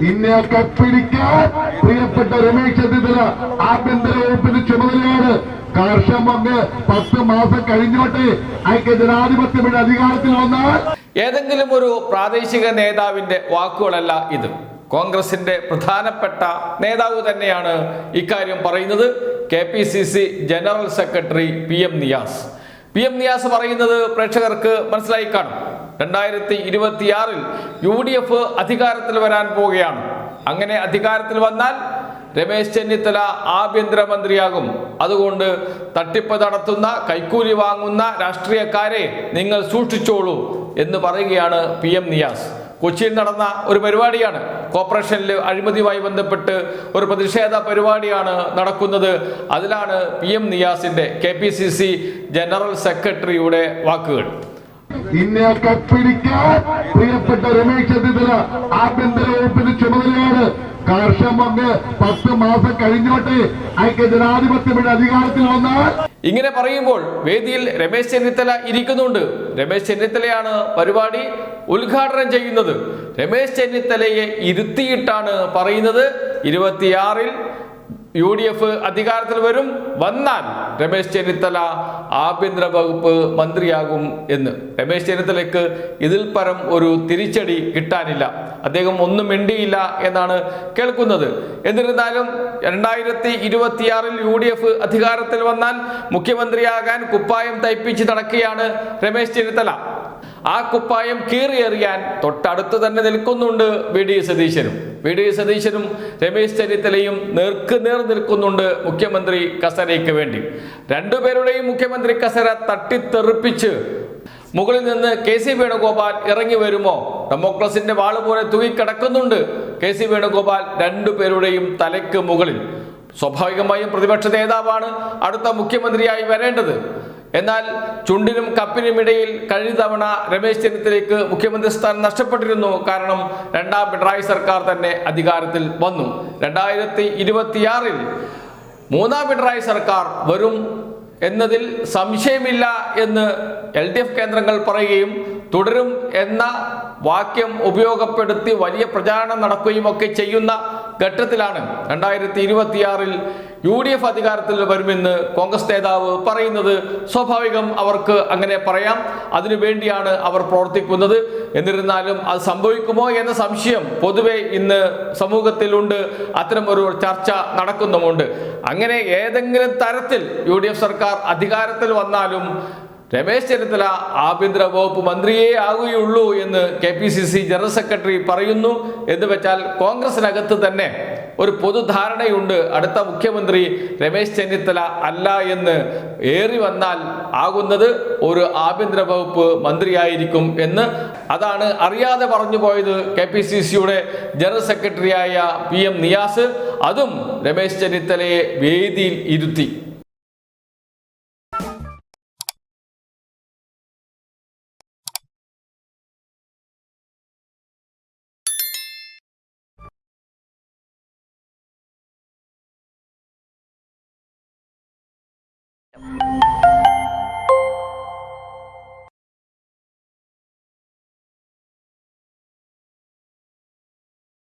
ഇന്നയൊക്കെ പിടിക്കാൻ പ്രിയപ്പെട്ട രമേശ് ചെന്നിത്തല ആഭ്യന്തര വകുപ്പിന്റെ ചുമതലയാണ്. കാർഷം വന്ന് പത്ത് മാസം കഴിഞ്ഞോട്ടെ ഐക്യ ജനാധിപത്യത്തിന്റെ അധികാരത്തിൽ വന്നാൽ ഏതെങ്കിലും ഒരു പ്രാദേശിക നേതാവിന്റെ വാക്കുകളല്ല ഇത്. കോൺഗ്രസിന്റെ പ്രധാനപ്പെട്ട നേതാവ് തന്നെയാണ് ഇക്കാര്യം പറയുന്നത്. K P C C general secretary P M Niyas. P M Niyas പറയുന്നത് പ്രേക്ഷകർക്ക് മനസ്സിലായി കാണും. രണ്ടായിരത്തി ഇരുപത്തിയാറിൽ യു ഡി എഫ് അധികാരത്തിൽ വരാൻ പോവുകയാണ്. അങ്ങനെ അധികാരത്തിൽ വന്നാൽ രമേശ് ചെന്നിത്തല ആഭ്യന്തരമന്ത്രിയാകും. അതുകൊണ്ട് തട്ടിപ്പ് നടത്തുന്ന കൈക്കൂലി വാങ്ങുന്ന രാഷ്ട്രീയക്കാരെ നിങ്ങൾ സൂക്ഷിച്ചോളൂ എന്ന് പറയുകയാണ് പി എം നിയാസ്. കൊച്ചിയിൽ നടന്ന ഒരു പരിപാടിയാണ്. കോർപ്പറേഷനിൽ അഴിമതിയുമായി ബന്ധപ്പെട്ട് ഒരു പ്രതിഷേധ പരിപാടിയാണ് നടക്കുന്നത്. അതിലാണ് പി എം നിയാസിന്റെ കെ ജനറൽ സെക്രട്ടറിയുടെ വാക്കുകൾ. ഇന്നയൊക്കെ പിടിക്കാൻ പ്രിയപ്പെട്ട രമേശ് ചെന്നിത്തല ആഭ്യന്തര വകുപ്പിന്റെ ചുമതലയാണ്. കർഷകം വന്ന് പത്ത് മാസം കഴിഞ്ഞോട്ടെ ഐക്യ ജനാധിപത്യത്തിന്റെ അധികാരത്തിൽ വന്നാൽ ഇങ്ങനെ പറയുമ്പോൾ വേദിയിൽ രമേശ് ചെന്നിത്തല ഇരിക്കുന്നുണ്ട്. രമേശ് ചെന്നിത്തലയാണ് പരിപാടി ഉദ്ഘാടനം ചെയ്യുന്നത്. രമേശ് ചെന്നിത്തലയെ ഇരുത്തിയിട്ടാണ് പറയുന്നത്. ഇരുപത്തിയാറിൽ യു ഡി എഫ് അധികാരത്തിൽ വരും. വന്നാൽ രമേശ് ചെന്നിത്തല ആഭ്യന്തര വകുപ്പ് മന്ത്രിയാകും എന്ന്. രമേശ് ചെന്നിത്തലയ്ക്ക് ഇതിൽ പരം ഒരു തിരിച്ചടി കിട്ടാനില്ല. അദ്ദേഹം ഒന്നും മിണ്ടിയില്ല എന്നാണ് കേൾക്കുന്നത്. എന്നിരുന്നാലും രണ്ടായിരത്തി ഇരുപത്തിയാറിൽ യു ഡി എഫ് അധികാരത്തിൽ വന്നാൽ മുഖ്യമന്ത്രിയാകാൻ കുപ്പായം തയ്പ്പിച്ച് നടക്കുകയാണ് രമേശ് ചെന്നിത്തല. ആ കുപ്പായം കീറിയെറിയാൻ തൊട്ടടുത്ത് തന്നെ നിൽക്കുന്നുണ്ട് വി ഡി സതീശനും. വി ഡി സതീശനും രമേശ് ചെന്നിത്തലയും നേർക്കുനേർ നിൽക്കുന്നുണ്ട് മുഖ്യമന്ത്രി കസരയ്ക്ക് വേണ്ടി. രണ്ടുപേരുടെയും മുഖ്യമന്ത്രി കസര തട്ടിത്തെറിപ്പിച്ച് മുകളിൽ നിന്ന് കെ സി വേണുഗോപാൽ ഇറങ്ങി വരുമോ? ഡെമോക്രസിന്റെ വാൾ പോലെ തൂങ്ങിക്കിടക്കുന്നുണ്ട് കെ സി വേണുഗോപാൽ രണ്ടുപേരുടെയും തലയ്ക്ക് മുകളിൽ. സ്വാഭാവികമായും പ്രതിപക്ഷ നേതാവാണ് അടുത്ത മുഖ്യമന്ത്രിയായി വരേണ്ടത്. എന്നാൽ ചുണ്ടിനും കപ്പിനും ഇടയിൽ കഴിഞ്ഞ തവണ രമേശ് ചെന്നിത്തലയ്ക്ക് മുഖ്യമന്ത്രി സ്ഥാനം നഷ്ടപ്പെട്ടിരുന്നു. കാരണം രണ്ടാം പിണറായി സർക്കാർ തന്നെ അധികാരത്തിൽ വന്നു. രണ്ടായിരത്തി ഇരുപത്തിയാറിൽ മൂന്നാം പിണറായി സർക്കാർ വരും എന്നതിൽ സംശയമില്ല എന്ന് എൽ ഡി എഫ് കേന്ദ്രങ്ങൾ പറയുകയും തുടരും എന്ന വാക്യം ഉപയോഗപ്പെടുത്തി വലിയ പ്രചാരണം നടക്കുകയും ഒക്കെ ചെയ്യുന്ന ഘട്ടത്തിലാണ് രണ്ടായിരത്തി ഇരുപത്തിയാറിൽ യു ഡി എഫ് അധികാരത്തിൽ വരുമെന്ന് കോൺഗ്രസ് നേതാവ് പറയുന്നത് സ്വാഭാവികം അവർക്ക് അങ്ങനെ പറയാം. അതിനു വേണ്ടിയാണ് അവർ പ്രവർത്തിക്കുന്നത്. എന്നിരുന്നാലും അത് സംഭവിക്കുമോ എന്ന സംശയം പൊതുവെ ഇന്ന് സമൂഹത്തിലുണ്ട്. അത്തരം ഒരു ചർച്ച നടക്കുന്നുമുണ്ട്. അങ്ങനെ ഏതെങ്കിലും തരത്തിൽ യു സർക്കാർ അധികാരത്തിൽ വന്നാലും രമേശ് ചെന്നിത്തല ആഭ്യന്തര വകുപ്പ് മന്ത്രിയേ ആകുകയുള്ളൂ എന്ന് K P C C general secretary പറയുന്നു. എന്ന് വെച്ചാൽ കോൺഗ്രസിനകത്ത് തന്നെ ഒരു പൊതുധാരണയുണ്ട്. അടുത്ത മുഖ്യമന്ത്രി രമേശ് ചെന്നിത്തല അല്ല എന്ന് ഏറി വന്നാൽ ആകുന്നത് ഒരു ആഭ്യന്തര വകുപ്പ് മന്ത്രിയായിരിക്കും എന്ന് അതാണ് അറിയാതെ പറഞ്ഞു പോയത് കെ പി സി സിയുടെ ജനറൽ സെക്രട്ടറിയായ പി എം നിയാസ്. അതും രമേശ് ചെന്നിത്തലയെ വേദിയിൽ ഇരുത്തി. you